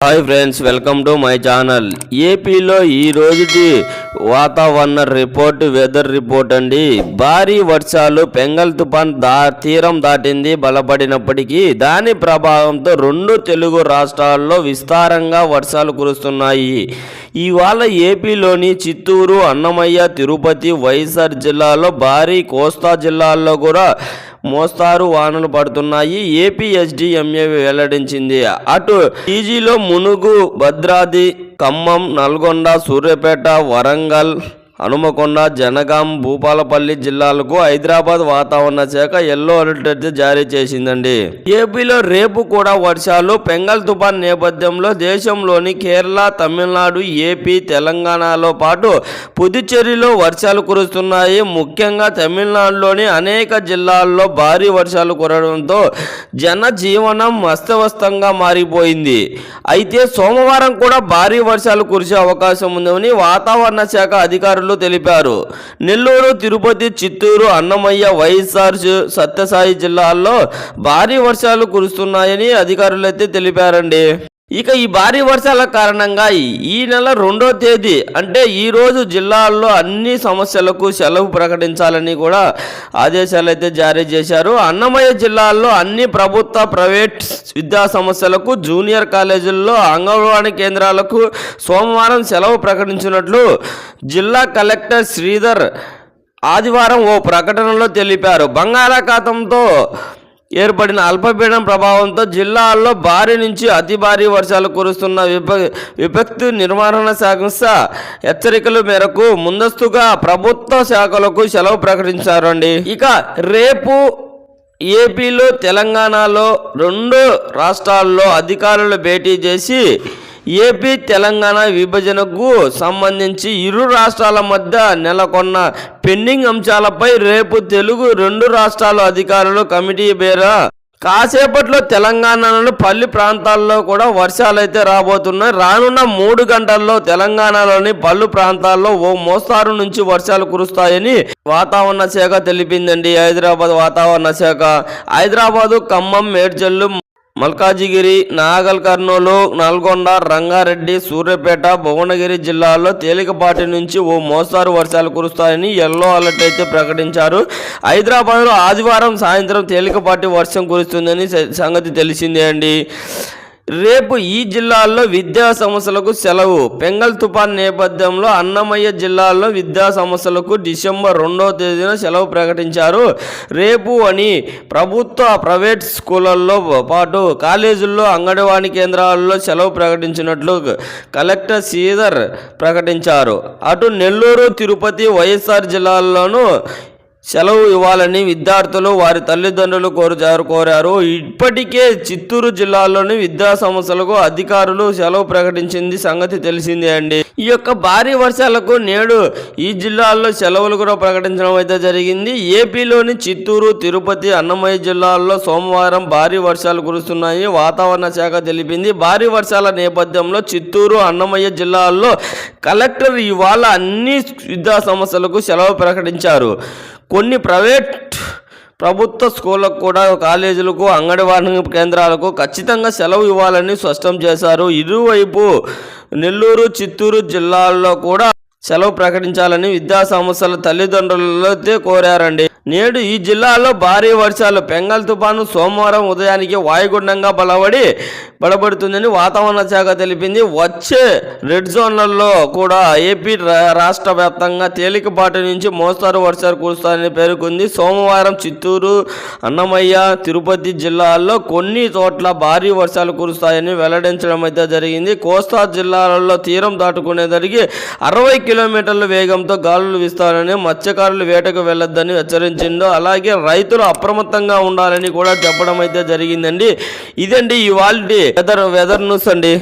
Hi friends welcome to my channel ఏపీలో ఈ రోజుటి వాతావరణ రిపోర్ట్ వెదర్ రిపోర్ట్ అండి. భారీ వర్షాలు పెంగల్ తుఫాన్ దా తీరం దాటింది. బలపడినప్పటికీ దాని ప్రభావంతో రెండు తెలుగు రాష్ట్రాల్లో విస్తారంగా వర్షాలు కురుస్తున్నాయి. ఇవాళ ఏపీలోని చిత్తూరు అన్నమయ్య తిరుపతి వైఎస్ఆర్ జిల్లాలో భారీ కోస్తా జిల్లాల్లో కూడా మోస్తారు వానలు పడుతున్నాయి. ఏపీ వెల్లడించింది. అటు టీజీలో మునుగు భద్రాద్రి ఖమ్మం నల్గొండ సూర్యాపేట వరంగల్ హనుమకొండ జనగాం భూపాలపల్లి జిల్లాలకు హైదరాబాద్ వాతావరణ శాఖ ఎల్లో అలర్ట్ జారీ చేసిందండి. ఏపీలో రేపు కూడా వర్షాలు పెంగల్ తుఫాన్ నేపథ్యంలో దేశంలోని కేరళ తమిళనాడు ఏపీ తెలంగాణలో పాటు పుదుచ్చేరిలో వర్షాలు కురుస్తున్నాయి. ముఖ్యంగా తమిళనాడులోని అనేక జిల్లాల్లో భారీ వర్షాలు కురడంతో జనజీవనం అస్తవ్యస్తంగా మారిపోయింది. అయితే సోమవారం కూడా భారీ వర్షాలు కురిసే అవకాశం ఉందని వాతావరణ శాఖ అధికారులు తెలిపారు. నెల్లూరు తిరుపతి చిత్తూరు అన్నమయ్య వైఎస్ఆర్ సత్యసాయి జిల్లాల్లో భారీ వర్షాలు కురుస్తున్నాయని అధికారులైతే తెలిపారండి. ఇక ఈ భారీ వర్షాల కారణంగా ఈ నెల రెండో తేదీ అంటే ఈరోజు జిల్లాల్లో అన్ని సమస్యలకు సెలవు ప్రకటించాలని కూడా ఆదేశాలు అయితే జారీ చేశారు. అన్నమయ్య జిల్లాల్లో అన్ని ప్రభుత్వ ప్రైవేట్ విద్యా సంస్థలకు జూనియర్ కాలేజీల్లో అంగన్వాడీ కేంద్రాలకు సోమవారం సెలవు ప్రకటించినట్లు జిల్లా కలెక్టర్ శ్రీధర్ ఆదివారం ఓ ప్రకటనలో తెలిపారు. బంగాళాఖాతంతో ఏర్పడిన అల్పపీడనం ప్రభావంతో జిల్లాల్లో భారీ నుంచి అతి భారీ వర్షాలు కురుస్తున్న విప విపత్తు నిర్వహణ సంస్థ హెచ్చరికల మేరకు ముందస్తుగా ప్రభుత్వ శాఖలకు సెలవు ప్రకటించారండి. ఇక రేపు ఏపీలో తెలంగాణలో రెండు రాష్ట్రాల్లో అధికారులు భేటీ చేసి ఏపీ తెలంగాణ విభజనకు సంబంధించి ఇరు రాష్ట్రాల మధ్య నెలకొన్న పెండింగ్ అంశాలపై రేపు తెలుగు రెండు రాష్ట్రాల అధికారులు కమిటీ పేర కాసేపట్లో తెలంగాణలోని పల్లి ప్రాంతాల్లో కూడా వర్షాలు అయితే రాబోతున్నాయి. రానున్న మూడు గంటల్లో తెలంగాణలోని పల్లు ప్రాంతాల్లో ఓ మోస్తారు నుంచి వర్షాలు కురుస్తాయని వాతావరణ శాఖ తెలిపిందండి. హైదరాబాద్ వాతావరణ శాఖ. హైదరాబాదు ఖమ్మం మేడ్చల్లు మల్కాజిగిరి నాగల్ కర్నూలు నల్గొండ రంగారెడ్డి సూర్యాపేట భువనగిరి జిల్లాల్లో తేలికపాటి నుంచి ఓ మోస్తారు వర్షాలు కురుస్తాయని ఎల్లో అలర్ట్ అయితే ప్రకటించారు. హైదరాబాద్లో ఆదివారం సాయంత్రం తేలికపాటి వర్షం కురుస్తుందని సంగతి తెలిసిందే అండి. రేపు ఈ జిల్లాల్లో విద్యా సంస్థలకు సెలవు. పెంగల్ తుఫాన్ నేపథ్యంలో అన్నమయ్య జిల్లాల్లో విద్యా సంస్థలకు డిసెంబర్ రెండవ తేదీన సెలవు ప్రకటించారు. రేపు అని ప్రభుత్వ ప్రైవేట్ స్కూళ్ళల్లో పాటు కాలేజీల్లో అంగన్వాడీ కేంద్రాల్లో సెలవు ప్రకటించినట్లు కలెక్టర్ శ్రీధర్ ప్రకటించారు. అటు నెల్లూరు తిరుపతి వైఎస్ఆర్ జిల్లాల్లోనూ సెలవు ఇవ్వాలని విద్యార్థులు వారి తల్లిదండ్రులు కోరు కోరారు. ఇప్పటికే చిత్తూరు జిల్లాలోని విద్యా సంస్థలకు అధికారులు సెలవు ప్రకటించింది. సంగతి తెలిసిందే అండి. ఈ యొక్క భారీ వర్షాలకు నేడు ఈ జిల్లాల్లో సెలవులు కూడా ప్రకటించడం అయితే జరిగింది. ఏపీలోని చిత్తూరు తిరుపతి అన్నమయ్య జిల్లాల్లో సోమవారం భారీ వర్షాలు కురుస్తున్నాయి. వాతావరణ శాఖ తెలిపింది. భారీ వర్షాల నేపథ్యంలో చిత్తూరు అన్నమయ్య జిల్లాల్లో కలెక్టర్ ఇవాళ అన్ని విద్యా సంస్థలకు సెలవు ప్రకటించారు. కొన్ని ప్రైవేట్ ప్రభుత్వ స్కూళ్ళకు కూడా కాలేజీలకు అంగన్వాడీ కేంద్రాలకు ఖచ్చితంగా సెలవు ఇవ్వాలని స్పష్టం చేశారు. ఇరువైపు నెల్లూరు చిత్తూరు జిల్లాల్లో కూడా సెలవు ప్రకటించాలని విద్యాసంస్థల తల్లిదండ్రులతో కోరారండి. నేడు ఈ జిల్లాలో భారీ వర్షాలు పెంగల్ తుఫాను సోమవారం ఉదయానికి వాయుగుండంగా బలపడి బలపడుతుందని వాతావరణ శాఖ తెలిపింది. వచ్చే రెడ్ జోన్లలో కూడా ఏపీ రాష్ట్ర వ్యాప్తంగా తేలికపాటి నుంచి మోస్తారు వర్షాలు కురుస్తాయని పేర్కొంది. సోమవారం చిత్తూరు అన్నమయ్య తిరుపతి జిల్లాల్లో కొన్ని చోట్ల భారీ వర్షాలు కురుస్తాయని వెల్లడించడం అయితే జరిగింది. కోస్తా జిల్లాలలో తీరం దాటుకునేసరికి అరవై కిలోమీటర్ల వేగంతో గాలులు వీస్తారని మత్స్యకారులు వేటకు వెళ్ళొద్దని హెచ్చరించిందో అలాగే రైతులు అప్రమత్తంగా ఉండాలని కూడా చెప్పడం అయితే జరిగిందండి. ఇదండి ఇవాళ వెదర్ వెదర్ న్యూస్ అండి.